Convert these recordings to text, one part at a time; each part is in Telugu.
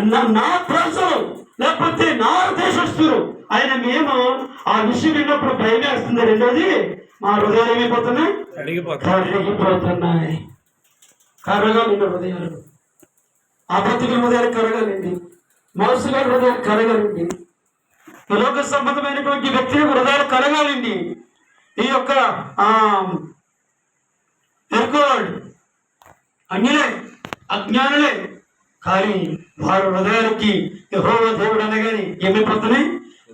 నా- నా ప్రజలు లేకపోతే నా దేశస్తులు ఆయన మేము ఆ విషయం విన్నప్పుడు భయం వేస్తుంది. రెండోది మా హృదయాలు ఏమైపోతున్నాయి కరిగిపోతున్నాయి. కరగాలండి హృదయాలు. అబద్ధిక హృదయాలు కరగాలండి. మోసగా హృదయాలు కరగాలండి. లోక సంబంధమైనటువంటి వ్యక్తి హృదయాలు కరగాలండి. ఈ యొక్క ఎరుకోవాడు అన్యులే అజ్ఞానులే కానీ వారి హృదయానికి యెహోవా దేవుడు అనగాని ఏమైపోతున్నాయి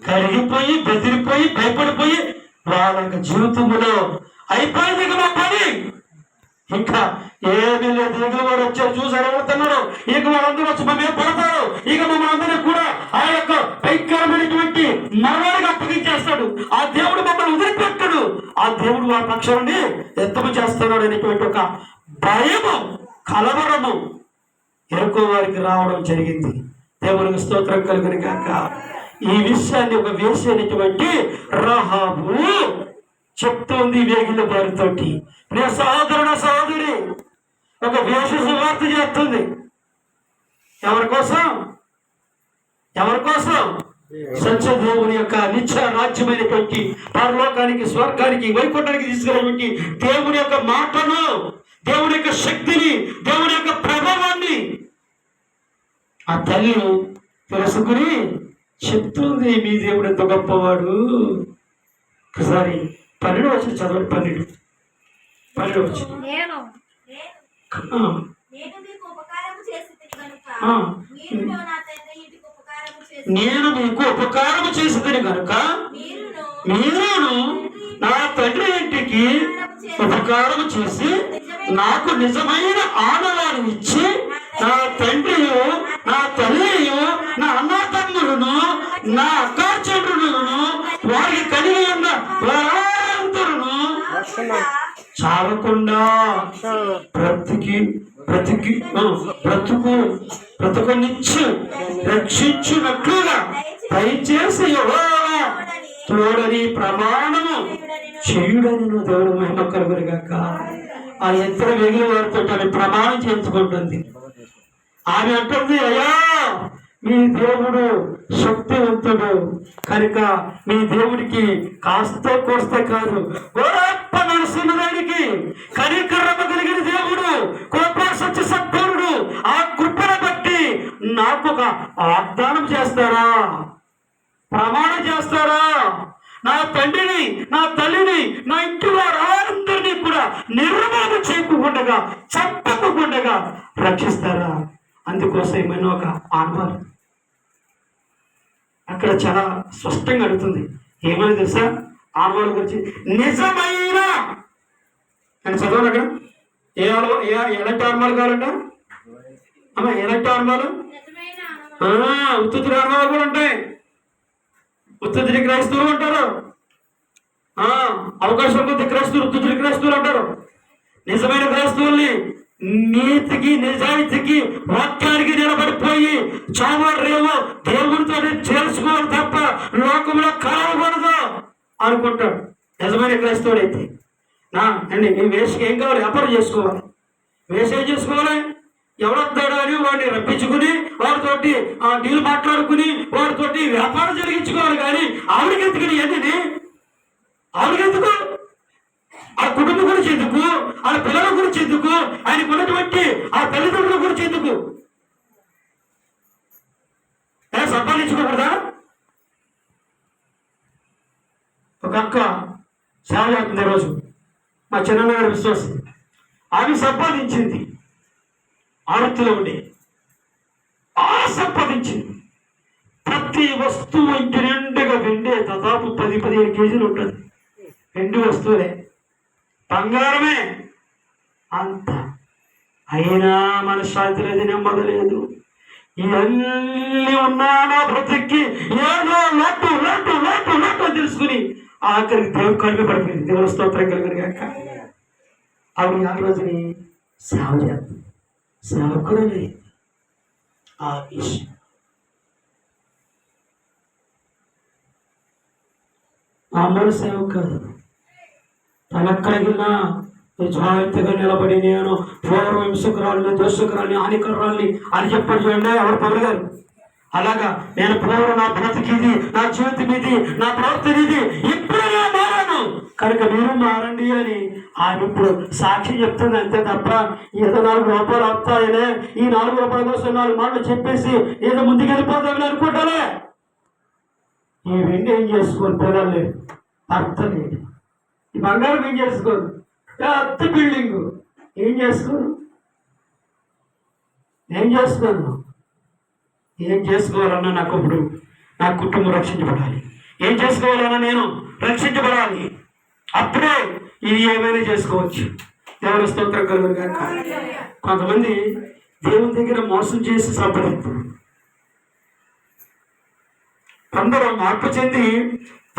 కరిగిపోయి బెదిరిపోయి భయపడిపోయి వాళ్ళ యొక్క జీవితంలో అయిపోయింది ఇక మా పని. ఇంకా ఏమీ లేదు. ఇక వాడు వచ్చారు చూసి అడగలుగుతున్నారు ఇక వాళ్ళందరూ వచ్చి మా మీద పడతారు. ఇక మమ్మల్ని అందరినీ కూడా ఆ యొక్క భయంకరమైనటువంటి మరణానికి అప్పగించేస్తాడు. ఆ దేవుడు మమ్మల్ని వదిలిపెట్టడు. ఆ దేవుడు వారి పక్షాన్ని ఎత్తము చేస్తున్నాడు అనేటువంటి ఒక భయము కలవరము ఎరుకో వారికి రావడం జరిగింది. దేవునికి స్తోత్రం కలిగిన కాక ఈ విషయాన్ని ఒక వేసేటటువంటి రహాబు చెప్తోంది వేగిన వారితోటి. నే సహోదరుడ సహోదరి ఒక వేష సువార్త చేస్తుంది ఎవరి కోసం? ఎవరి కోసం? సత్యదేవుని యొక్క నిత్య రాజ్యమైనటువంటి పరలోకానికి స్వర్గానికి వైకుంఠానికి తీసుకెళ్ళినటువంటి దేవుని యొక్క మాటను దేవుని యొక్క శక్తిని దేవుని యొక్క ప్రభావాన్ని ఆ తల్లి తెలుసుకుని చెప్తుంది మీ దేవుడు ఎంత గొప్పవాడు. ఒకసారి పన్నెండు వచ్చి చదవండి పన్నెండు. పన్నెండు వచ్చి నేను మీకు తండ్రి ఉపకారం చేసిందని కనుక మీరును మీరును నా తండ్రి ఇంటికి ఉపకారం చేసి నాకు నిజమైన ఆనవాలు ఇచ్చి నా తండ్రియు నా తల్లియు నా అన్న తమ్ముడును నా అక్కాచెండ్రులను వారికి కలిగి ఉన్న వారందరును చావకుండా బ్రతికి బ్రతికి ఆ, బ్రతుకు బ్రతుకునిచ్చు రక్షించున్నట్లుగా దయచేసి తోడని ప్రమాణము చేయుడని దేవుడు మహిమ కలుగురుగాక ఆ ఇద్దరు మిగిలిన వారితో ప్రమాణం చేయించుకుంటుంది. ఆమె అంటుంది అయ్యా మీ దేవుడు శక్తివంతుడు. కనుక మీ దేవుడికి కాస్త కోస్తే కాదు గొప్ప మనసున్న దానికి కనికరమ కలిగిన దేవుడు గొప్ప సత్య సత్పరుడు ఆ కృపను బట్టి నాకు ఒక వాగ్దానం చేస్తారా? ప్రమాణం చేస్తారా? నా తండ్రిని నా తల్లిని నా ఇంటి వారందరినీ కూడా నిర్మాణం చేయకుండా చంపకుండా రక్షిస్తారా? అందుకోసం ఏమైనా ఒక ఆనవాలు అక్కడ చాలా స్పష్టంగా అడుగుతుంది. ఏమని తెలుసా? ఆనవాళ్ళ గురించి నిజమైన అని చదవాలి అక్కడ. ఏ ఆనవ ఏ ఎలాంటి ఆనవాలు కావాలంట? అమ్మా ఎలాంటి ఆనవాలు ఉత్తుతుడి ఆనవాలు కూడా ఉంటాయి. ఉత్తుతుడి క్రైస్తవులు ఉంటారు. అవకాశం కొద్ది క్రైస్తువులు ఉత్తుతుడి క్రైస్తువులు అంటారు. నిజమైన క్రైస్తవుల్ని నీతికి నిజాయితీకి వాక్యానికి నిలబడిపోయి చావాడరేమో దేవుడితో చేర్చుకోవాలి తప్ప లోకంలో కలవకూడదు అనుకుంటాడు. నిజమైన క్రైస్తవుడు అయితే నా అండి మీ వేసుకి ఏం కావాలి? వ్యాపారం చేసుకోవాలి. వేష ఏం చేసుకోవాలి. ఎవడొస్తాడో అని వాడిని రప్పించుకుని వాడితోటి ఆ డీల్ మాట్లాడుకుని వాడితోటి వ్యాపారం జరిగించుకోవాలి కానీ ఆవిడకెత్తుకుని ఎందుకని ఆవిడకెత్తుకో ఆ కుటుంబం గురించి ఎందుకు? ఆ పిల్లల గురించి ఎందుకు? ఆయనకు ఉన్నటువంటి ఆ తల్లిదండ్రుల గురించి ఎందుకు? సంపాదించుకోకూడదా? ఒక అక్క సేవ చేస్తుంది రోజు. మా చిన్న గారి విశ్వాసం. ఆమె సంపాదించింది. ఆవృత్తిలో ఉండి. ఆ సంపాదించింది. ప్రతి వస్తువు ఇంటి నిండుగా వెండే దాదాపు పది పదిహేను కేజీలు ఉంటుంది. రెండు వస్తువులే. బంగారమే. అంత. అయినా మన లేదు నెమ్మది లేదు ఇవన్నీ ఉన్నా నా బ్రతికి ఏదో లోటు లోటు లోటు లోటు తెలుసుకుని ఆఖరికి దేవుడు కలిపి పడిపోయింది. దేవుడు స్తోత్రం కలిగిన కాక ఆవిడ ఆ రోజుని సేవ చేస్తుంది సేవ కూడా లేదు. ఆ విషయం. మామూలు సేవ కాదు. తనెక్కడికి జాగ్రత్తగా నిలబడి నేను పూర్వ హింసకురాలని దోషకురాలని హానికరాలని అని చెప్పాడు చూడండి. ఎవరు పౌరు గారు? అలాగా నేను పూర్వం నా బ్రతికిది నా జీవితం ఇది నా ప్రవర్తన ఇది ఇప్పుడు మారాను. కనుక మీరు మారండి అని ఆయన ఇప్పుడు సాక్షి చెప్తుంది అంతే తప్ప ఏదో నాలుగు రూపాయలు వస్తాయనే ఈ నాలుగు రూపాయల కోసం నాలుగు మాటలు చెప్పేసి ఏదో ముందుకెళ్ళిపోతామని అనుకుంటానే? ఈ వెండి ఏం చేసుకోను పిల్లలు అర్థం లేదు. బంగారం ఏం చేసుకోరు పెద్ద బిల్డింగ్. ఏం చేసుకోరు ఏం చేసుకోను ఏం చేసుకోవాలన్నా నాకు ఇప్పుడు నా కుటుంబం రక్షించబడాలి. ఏం చేసుకోవాలన్నా నేను రక్షించబడాలి. అప్పుడే ఇది ఏమైనా చేసుకోవచ్చు. దేవుని స్తోత్రం కలుగురు గాక. కొంతమంది దేవుని దగ్గర మోసం చేసి సంపాదిస్తారు. కొందరు మార్పు చెంది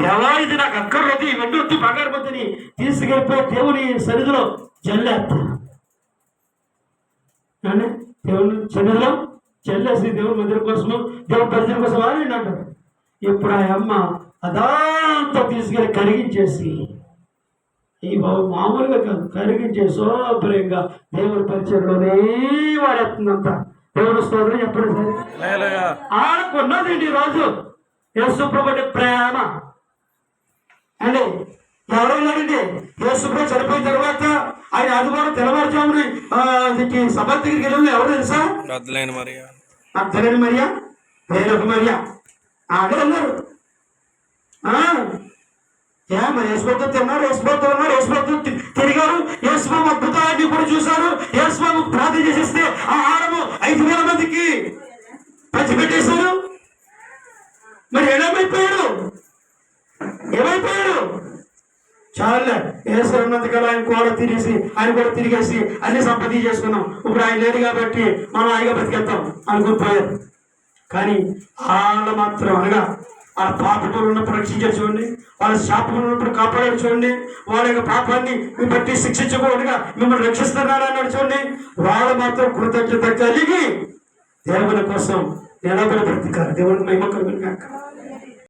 దేవా ఇది నాకు అక్కర్లేదు ఇవన్నీ వద్దు బంగారు పొద్దుని తీసుకెళ్ళిపోయి దేవుని సన్నిధిలో జల్లేస్తారు అంటే దేవుని సన్నిధిలో చెల్లేసి దేవుని మందిరం కోసము దేవుని పరిచయం కోసం అని అంటారు. ఇప్పుడు ఆ అమ్మ అదంతా తీసుకెళ్ళి కరిగించేసి ఈ బాబు మామూలుగా కాదు కరిగించేసి శుభ్రంగా దేవుని పరిచయంలోనే వాడేస్తుందంత దేవుని స్తోత్రం చెప్పండి సరే. ఈ రోజు యేసుప్రభుని ప్రేమ. అండి ఎవరన్నారండి యేసుప్రభు చనిపోయిన తర్వాత ఆయన ఆదివారం తెల్లవారుజామున సభ దగ్గరికి వెళ్ళింది. ఎవరు తెలుసా? రద్దులైన మరియా. అర్థలేని మరియా? వేరొక మరియా. ఆడే అన్నారు. ఏ మరి యేసుబాబుతో తిన్నారు ఉన్నారు యేసుబాబుతో చాలా. ఏసు కదా ఆయన కూడా తిరిగేసి ఆయన కూడా తిరిగేసి అన్ని సంపత్తి చేసుకున్నాం. ఇప్పుడు ఆయన లేడు కాబట్టి మనం ఆయన బతికేద్దాం అనుకుని పోయారు. కానీ వాళ్ళ మాత్రం అనగా ఆ పాపములు ఉన్నప్పుడు రక్షించారు చూడండి. వాళ్ళ శాపములు ఉన్నప్పుడు కాపాడారు చూడండి. వాళ్ళ యొక్క పాపాన్ని బట్టి శిక్షించకూడదుగా మిమ్మల్ని రక్షిస్తున్నారు అన్నాడు చూడండి. వాళ్ళు మాత్రం కృతజ్ఞత కలిగి దేవుని కోసం నిలబడి బ్రతికారు దేవునికి మహిమ కలుగును